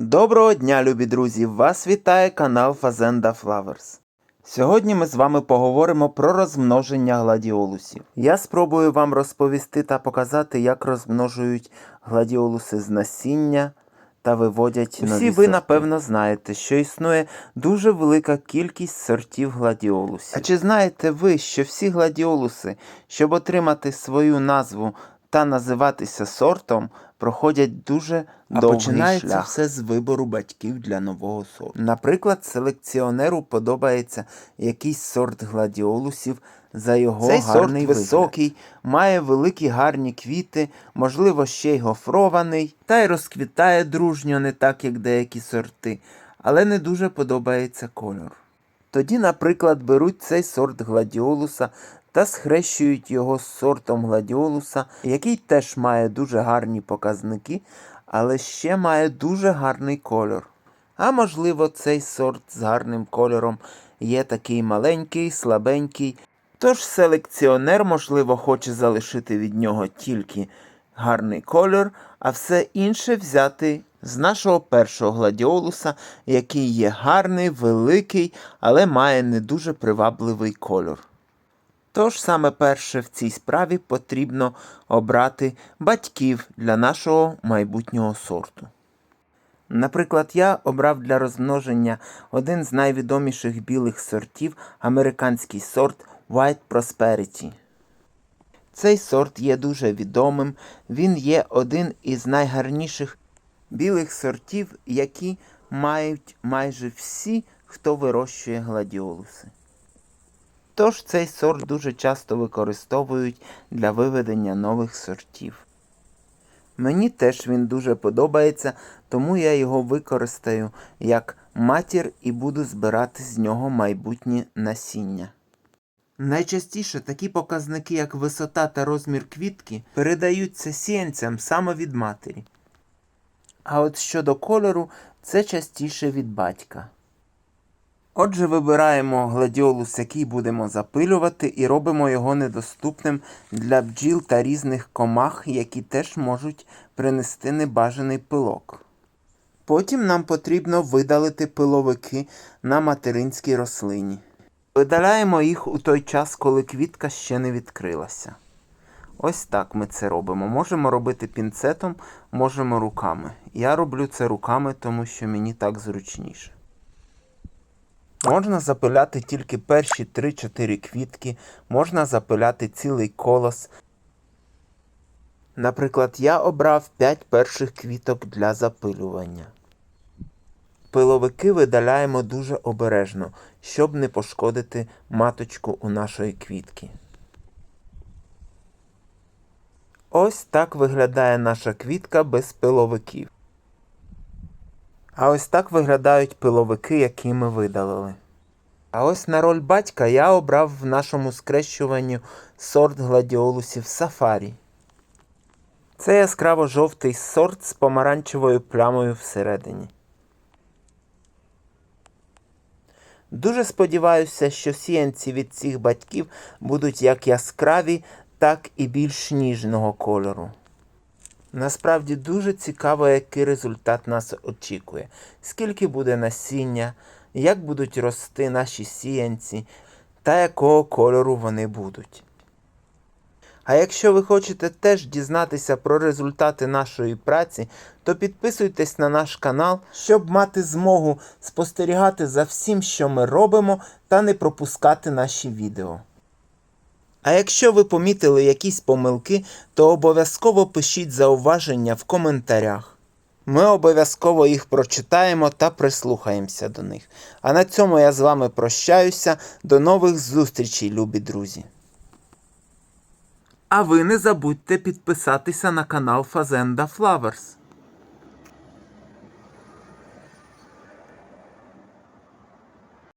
Доброго дня, любі друзі! Вас вітає канал Fazenda Flowers. Сьогодні ми з вами поговоримо про розмноження гладіолусів. Я спробую вам розповісти та показати, як розмножують гладіолуси з насіння та виводять нові Усі ви, сорти. напевно, знаєте, що існує дуже велика кількість сортів гладіолусів. А чи знаєте ви, що всі гладіолуси, щоб отримати свою назву та називатися сортом, проходять дуже А довгий починається шлях. все з вибору батьків для нового сорту. Наприклад, селекціонеру подобається якийсь сорт гладіолусів за його Цей гарний сорт вигляд. високий, має великі гарні квіти, можливо, ще й гофрований, та й розквітає дружньо, не так, як деякі сорти, але не дуже подобається кольор. Тоді, наприклад, беруть цей сорт гладіолуса та схрещують його з сортом гладіолуса, який теж має дуже гарні показники, але ще має дуже гарний кольор. А можливо, цей сорт з гарним кольором є такий маленький, слабенький. Тож селекціонер, можливо, хоче залишити від нього тільки гарний кольор, а все інше взяти з нашого першого гладіолуса, який є гарний, великий, але має не дуже привабливий кольор. Тож саме перше в цій справі потрібно обрати батьків для нашого майбутнього сорту. Наприклад, я обрав для розмноження один з найвідоміших білих сортів американський сорт White Prosperity. Цей сорт є дуже відомим, він є один із найгарніших білих сортів, які мають майже всі, хто вирощує гладіолуси. Тож цей сорт дуже часто використовують для виведення нових сортів. Мені теж він дуже подобається, тому я його використаю як матір і буду збирати з нього майбутнє насіння. Найчастіше такі показники, як висота та розмір квітки, передаються сіянцям саме від матері. А от щодо кольору, це частіше від батька. Отже, вибираємо гладіолус, який будемо запилювати, і робимо його недоступним для бджіл та різних комах, які теж можуть принести небажаний пилок. Потім нам потрібно видалити пиловики на материнській рослині. Видаляємо їх у той час, коли квітка ще не відкрилася. Ось так ми це робимо. Можемо робити пінцетом, можемо руками. Я роблю це руками, тому що мені так зручніше. Можна запиляти тільки перші 3-4 квітки, можна запиляти цілий колос. Наприклад, я обрав 5 перших квіток для запилювання. Пиловики видаляємо дуже обережно, щоб не пошкодити маточку у нашої квітки. Ось так виглядає наша квітка без пиловиків. А ось так виглядають пиловики, які ми видалили. А ось на роль батька я обрав в нашому скрещуванні сорт гладіолусів Сафарі. Це яскраво жовтий сорт з помаранчевою плямою всередині. Дуже сподіваюся, що сіянці від цих батьків будуть як яскраві, так і більш ніжного кольору. Насправді дуже цікаво, який результат нас очікує, скільки буде насіння, як будуть рости наші сіянці та якого кольору вони будуть. А якщо ви хочете теж дізнатися про результати нашої праці, то підписуйтесь на наш канал, щоб мати змогу спостерігати за всім, що ми робимо, та не пропускати наші відео. А якщо ви помітили якісь помилки, то обов'язково пишіть зауваження в коментарях. Ми обов'язково їх прочитаємо та прислухаємося до них. А на цьому я з вами прощаюся. До нових зустрічей, любі друзі. А ви не забудьте підписатися на канал Fazenda Flowers.